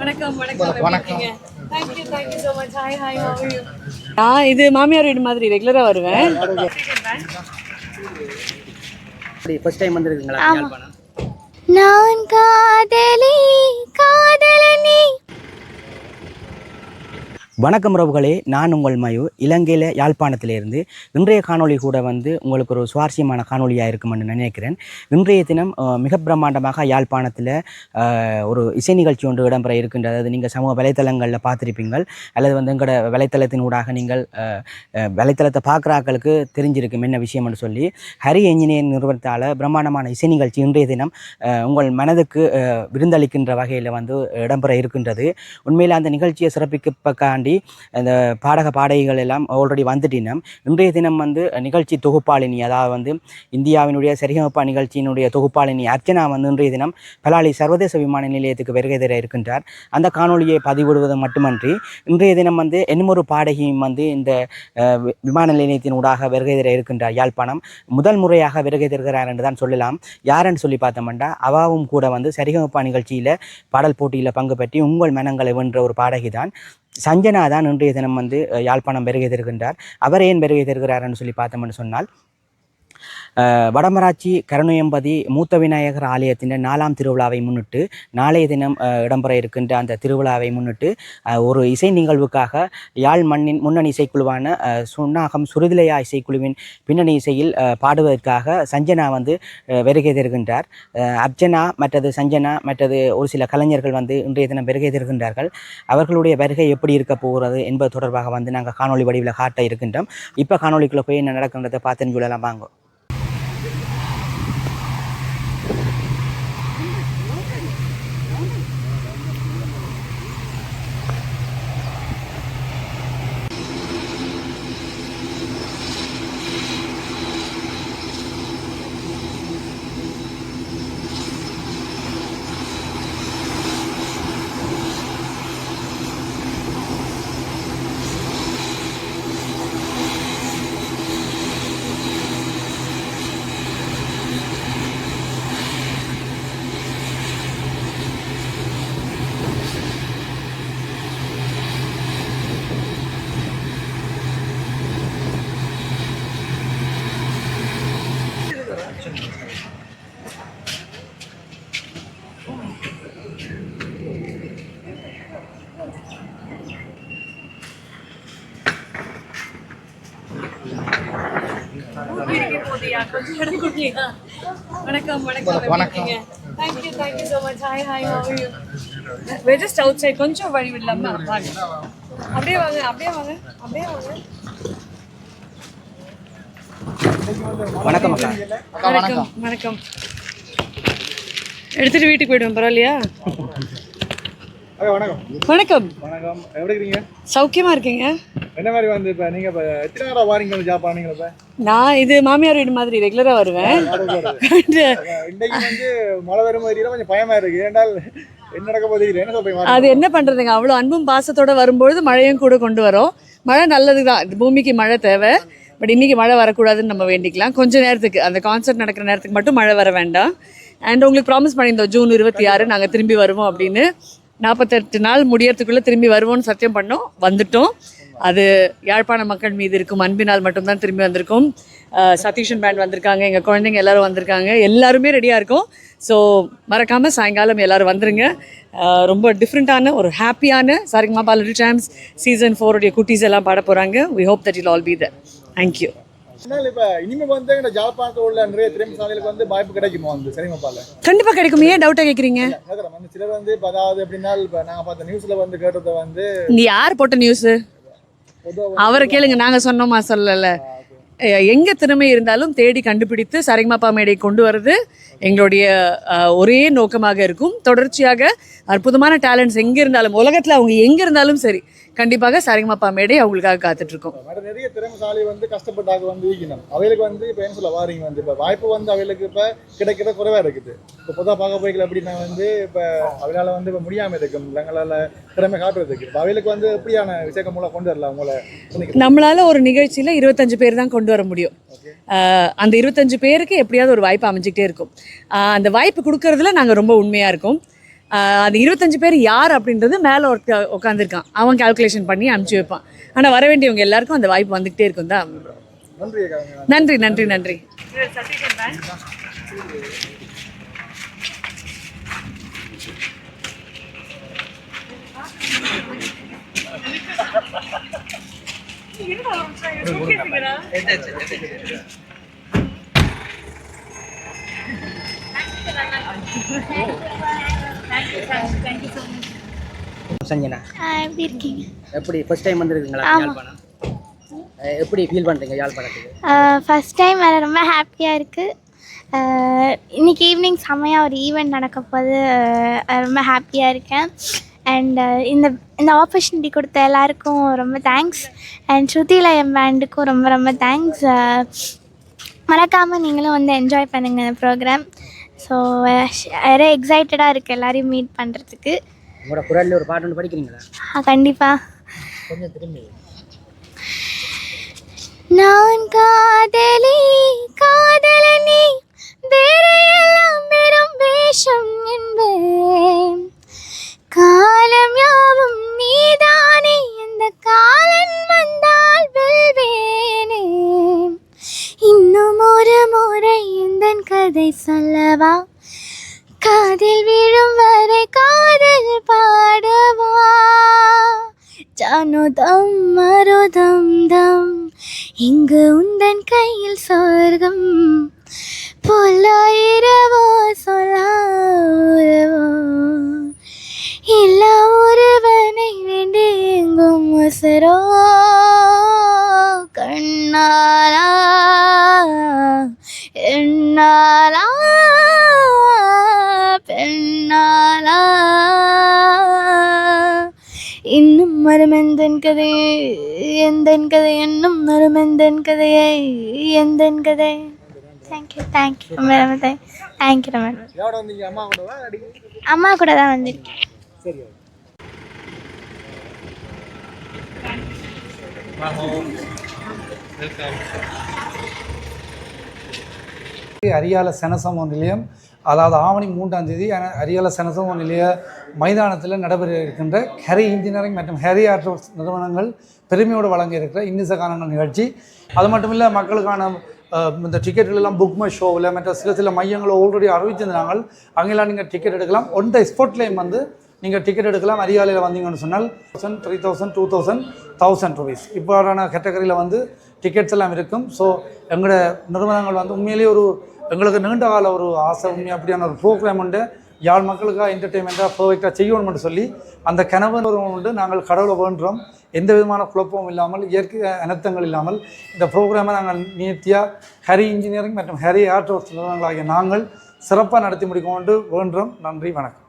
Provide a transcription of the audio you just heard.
வணக்கம் வணக்கம் வணக்கம். Thank you thank you so much hi hi how you நான் இது மாமியார் வீடு மாதிரி ரெகுலரா வருவேன். ஃபர்ஸ்ட் டைம் வந்திருக்கீங்களா? யாழ்ப்பாணம் நான் காதலி காதலனி வணக்கம் உறவுகளே நான் உங்கள் மயு இலங்கையில் யாழ்ப்பாணத்திலிருந்து இன்றைய காணொளி கூட வந்து உங்களுக்கு ஒரு சுவாரஸ்யமான காணொலியாக இருக்கும்னு நினைக்கிறேன். இன்றைய தினம் மிக பிரம்மாண்டமாக யாழ்ப்பாணத்தில் ஒரு இசை நிகழ்ச்சி ஒன்று இடம்பெற இருக்கின்றது. அதாவது நீங்கள் சமூக வலைத்தளங்களில் பார்த்துருப்பீங்கள். அல்லது வந்து எங்களோட வலைத்தளத்தின் ஊடாக நீங்கள் வலைத்தளத்தை பார்க்குறாக்களுக்கு தெரிஞ்சிருக்கும் என்ன விஷயம்னு சொல்லி ஹரி என்ஜினியர் நிறுவனத்தால் பிரம்மாண்டமான இசை நிகழ்ச்சி இன்றைய தினம் உங்கள் மனதுக்கு விருந்தளிக்கின்ற வகையில் வந்து இடம்பெற இருக்கின்றது. உண்மையில் அந்த நிகழ்ச்சியை சிறப்பிக்கப்பக்காண்டி அந்த பாடக பாடகிகள் எல்லாம் ஆல்ரெடி வந்துட்டினம் இன்றைய தினம் வந்து நிகழ்ச்சி தொகுப்பாளினி அதாவது வந்து இந்தியாவினுடைய சரிகமப்பா நிகழ்ச்சியினுடைய தொகுப்பாளினி அர்ச்சனா வந்து இன்றைய தினம் பலாலி சர்வதேச விமான நிலையத்துக்கு வருகை தர இருக்கின்றார். அந்த காணொளியை பதிவிடுவது மட்டுமன்றி இன்றைய தினம் வந்து இன்னுமொரு பாடகியும் வந்து இந்த வி- விமான நிலையத்தின் ஊடாக வருகை தர இருக்கின்றார். யாழ்ப்பாணம் முதல் முறையாக வருகை தருகிறார் என்று தான் சொல்லலாம். யாருன்னு சொல்லி பார்த்தோம்னா அவாவும் கூட வந்து சரிகமப்பா நிகழ்ச்சியில் பாடல் போட்டியில் பங்கு பெற்றி உங்கள் மனங்களை வென்ற ஒரு பாடகி தான் சஞ்சனா தான் இன்றைய தினம் வந்து யாழ்ப்பாணம் வருகை தருகின்றார் அவர் ஏன் வருகை தருகிறார்னு சொல்லி பார்த்தோம்னு சொன்னால் வடமராட்சி கருணையம்பதி மூத்த விநாயகர் ஆலயத்தின் நாலாம் திருவிழாவை முன்னிட்டு நாளைய தினம் இடம்பெற இருக்கின்ற அந்த திருவிழாவை முன்னிட்டு ஒரு இசை நிகழ்வுக்காக யாழ் மண்ணின் முன்னணி இசைக்குழுவான அஹ், சுன்னாகம் சுருதிலையா இசைக்குழுவின் பின்னணி இசையில் பாடுவதற்காக சஞ்சனா வந்து வருகை தருகின்றார் அஹ், மற்றது சஞ்சனா மற்றது ஒரு சில கலைஞர்கள் வந்து இன்றைய தினம் வருகை தருகின்றார்கள் அவர்களுடைய வருகை எப்படி இருக்க போகிறது என்பது தொடர்பாக வந்து நாங்கள் காணொளி வடிவில் காட்ட இருக்கின்றோம். இப்போ காணொளிக்குள்ளே போய் என்ன நடக்கின்றதை பார்த்துன்னு சொல்லலாம். வாங்க. வணக்கம் வணக்கம் வணக்கம். Thank you thank you so much hi hi how you we just outside கொஞ்சம் வழி விடலாமா வாங்க. அப்படியே வாங்க அப்படியே வாங்க அப்படியே வாங்க. வணக்கம் வணக்கம் வணக்கம். எடுத்துட்டு வீட்டுக்கு போயிடுவோம் பரவாயில்லையா? வணக்கம். வணக்கம். வணக்கம். எப்படி இருக்கீங்க? சௌக்கியமா இருக்கீங்க? என்ன மாதிரி வந்து இப்போ நீங்கள் இப்போ எத்தனை நேரம் வாரீங்க ஜாப் இப்போ நான் இது மாமியார் வீடு மாதிரி ரெகுலரா வருவேன். இன்னைக்கு வந்து மழை வரும் மாதிரி கொஞ்சம் பயமா இருக்கு. ஏன்டால் என்ன நடக்க போகுது. என்ன சொல்றீங்க? அது என்ன பண்றதுங்க? அவ்வளோ அன்பும் பாசத்தோட வரும்பொழுது மழையும் கூட கொண்டு வரோம். மழை நல்லது தான் பூமிக்கு மழை தேவை. பட் இன்னைக்கு மழை வரக்கூடாதுன்னு நம்ம வேண்டிக்கலாம். கொஞ்ச நேரத்துக்கு அந்த கான்சர்ட் நடக்கிற நேரத்துக்கு மட்டும் மழை வர வேண்டாம். அண்ட் உங்களுக்கு ப்ராமிஸ் பண்ணியிருந்தோம் ஜூன் இருபத்தி ஆறு நாங்கள் திரும்பி வருவோம் அப்படின்னு. நாற்பத்தெட்டு நாள் முடியறதுக்குள்ளே திரும்பி வருவோம்னு சத்தியம் பண்ணோம். வந்துட்டோம். அது யாழ்ப்பாண மக்கள் மீது இருக்கும் அன்பினால் மட்டும்தான் திரும்பி வந்திருக்கோம். சதீஷன் பேண்ட் வந்திருக்காங்க எங்கள் குழந்தைங்க எல்லாரும் வந்திருக்காங்க. எல்லாருமே ரெடியாக இருக்கோம். ஸோ மறக்காமல் சாயங்காலம் எல்லாரும் வந்துருங்க. ரொம்ப டிஃப்ரெண்ட்டான ஒரு ஹாப்பியான சாரிங்கம்மா பா லிட்டில் சாம்ஸ் சீசன் ஃபோருடைய குட்டீஸ் எல்லாம் பாட போகிறாங்க we hope that will all be the thank you வாய்ப்பு கிடைக்குமா ஏன் வந்து நீ யார் போட்ட நியூஸு அவரை கேளுங்க நாங்கள் சொன்னோமா சொல்லலை. எங்கே திறமை இருந்தாலும் தேடி கண்டுபிடித்து சரிங்கமாப்பா மேடை கொண்டு வர்றது எங்களுடைய அஹ், ஒரே நோக்கமாக இருக்கும். தொடர்ச்சியாக அற்புதமான டேலண்ட்ஸ் எங்கே இருந்தாலும் உலகத்தில் அவங்க எங்கே இருந்தாலும் சரி கண்டிப்பாக சரிகமாப்பா மேடை அவங்களுக்காக காத்துட்ருக்கோம். நிறைய திறமைசாலி வந்து கஷ்டப்பட்டாக வந்து வீக்கணும் அவைகளுக்கு வந்து இப்போ என்ன சொல்ல வாரீங்க வந்து. இப்போ வாய்ப்பு வந்து அவைகளுக்கு இப்போ கிடைக்கிற குறைவா இருக்குது. இப்போ பொதுவாக பார்க்க போய்க்கல அப்படின்னா வந்து இப்போ அவளால் வந்து இப்போ முடியாமல் இருக்கும். எங்களால் திறமை காட்டுறதுக்கு. இப்போ அவைகளுக்கு வந்து எப்படியான விஷயம் மூலம் கொண்டு வரலாம்? உங்களை சொல்லிக்கிறேன். நம்மளால ஒரு நிகழ்ச்சியில் இருபத்தஞ்சு பேர் தான் கொண்டு வர முடியும். அந்த இருபத்தஞ்சு பேருக்கு எப்படியாவது ஒரு வாய்ப்பு அமைஞ்சிக்கிட்டே இருக்கும். அந்த வாய்ப்பு கொடுக்கறதுல நாங்கள் ரொம்ப உண்மையாக இருக்கோம். அது இருபத்தஞ்சு பேர் யார் அப்படின்றது மேலே ஒருத்த உட்காந்துருக்கான் அவன் கால்குலேஷன் பண்ணி அனுப்பிச்சி வைப்பான். ஆனால் வர வேண்டியவங்க எல்லாருக்கும் அந்த வாய்ப்பு வந்துகிட்டே இருக்கும் தான் நன்றி நன்றி நன்றி நன்றி. சஞ்சனா? எப்படி இருக்கீங்க எப்படி ஃபர்ஸ்ட் டைம் வந்திருக்கீங்களா ஆமா. யாழ்ப்பாணம்? அஹ் எப்படி ஃபீல் பண்ணுறீங்க யாழ்ப்பாணத்துக்கு? ஃபஸ்ட் டைம் வேறு ரொம்ப ஹாப்பியாக இருக்குது இன்னைக்கு ஈவினிங் செம்மையாக ஒரு ஈவெண்ட் நடக்க போது ரொம்ப ஹாப்பியாக இருக்கேன். அண்ட் இந்த இந்த ஆப்பர்ச்சுனிட்டி கொடுத்த எல்லாருக்கும் ரொம்ப தேங்க்ஸ் அண்ட் ஸ்ருதிலயம் பேண்டுக்கும் ரொம்ப ரொம்ப தேங்க்ஸ் மறக்காமல் நீங்களும் வந்து என்ஜாய் பண்ணுங்கள் இந்த ப்ரோக்ராம் ஸோ நிறைய எக்ஸைட்டடாக இருக்குது எல்லாரையும் மீட் பண்ணுறதுக்கு உங்களோட குரலில் ஒரு பாட்டு ஒன்று படிக்கிறீங்களா? கண்டிப்பாக கொஞ்சம் திரும்பி நான் காதலி காதலனி வேறையெல்லாம் காதில் விழும் வரை காதல் பாடவா ஜானுதம் மருதம் தம் இங்கு உந்தன் கையில் சொர்க்கம் பொல்லாயிரவோ சொல்லா மருமெந்தன் கதை எந்தன் கதை இன்னும் மருமெந்தன் கதையை எந்தன் கதை? தேங்க்யூ தேங்க்யூ ரொம்ப தேங்க்யூ வந்தீங்க அம்மா கூடவா அடி. அம்மா கூட தான் வந்திருக்கேன். சரி அரியால நிலையம். அதாவது ஆவணி மூன்றாம் தேதி அரியல அரியால நிலைய மைதானத்தில் நடைபெற இருக்கின்ற ஹெரி இன்ஜினியரிங் மற்றும் ஹெரி ஆர்ட்ஸ் நிறுவனங்கள் பெருமையோடு வழங்க இருக்கிற இன்னிசகானங்கள் நிகழ்ச்சி. அது மட்டும் இல்லை மக்களுக்கான இந்த டிக்கெட்டுகளெல்லாம் புக் மை ஷோவில் மற்ற சில சில மையங்களை ஆல்ரெடி அறிவிச்சிருந்தாங்க அங்கெல்லாம் நீங்கள் டிக்கெட் எடுக்கலாம். ஒன் த ஸ்போர்ட்லேயும் வந்து நீங்கள் டிக்கெட் எடுக்கலாம். அரியாலையில் வந்தீங்கன்னு சொன்னால் thousand three thousand two thousand thousand rupees இவ்வாறான கேட்டகரியில் வந்து டிக்கெட்ஸ் எல்லாம் இருக்கும். ஸோ எங்களோட நிறுவனங்கள் வந்து உண்மையிலேயே ஒரு எங்களுக்கு நீண்ட கால ஒரு ஆசை உண்மை அப்படியான ஒரு ப்ரோக்ராம் உண்டு. யாழ் மக்களுக்காக என்டர்டெயின்மெண்ட்டாக பர்ஃபெக்டாக செய்யணும்னு சொல்லி அந்த கனவு உண்டு. நாங்கள் கடவுளை வேண்டுறோம். எந்த விதமான குழப்பமும் இல்லாமல் இயற்கை அனர்த்தங்கள் இல்லாமல் இந்த ப்ரோக்ராமை நாங்கள் நேர்த்தியாக ஹரி இன்ஜினியரிங் மற்றும் ஹரி ஆர்ட் ஒர்க்ஸ் நிறுவனங்களாகிய நாங்கள் சிறப்பாக நடத்தி முடிக்கொண்டு வேண்டுறோம். நன்றி வணக்கம்.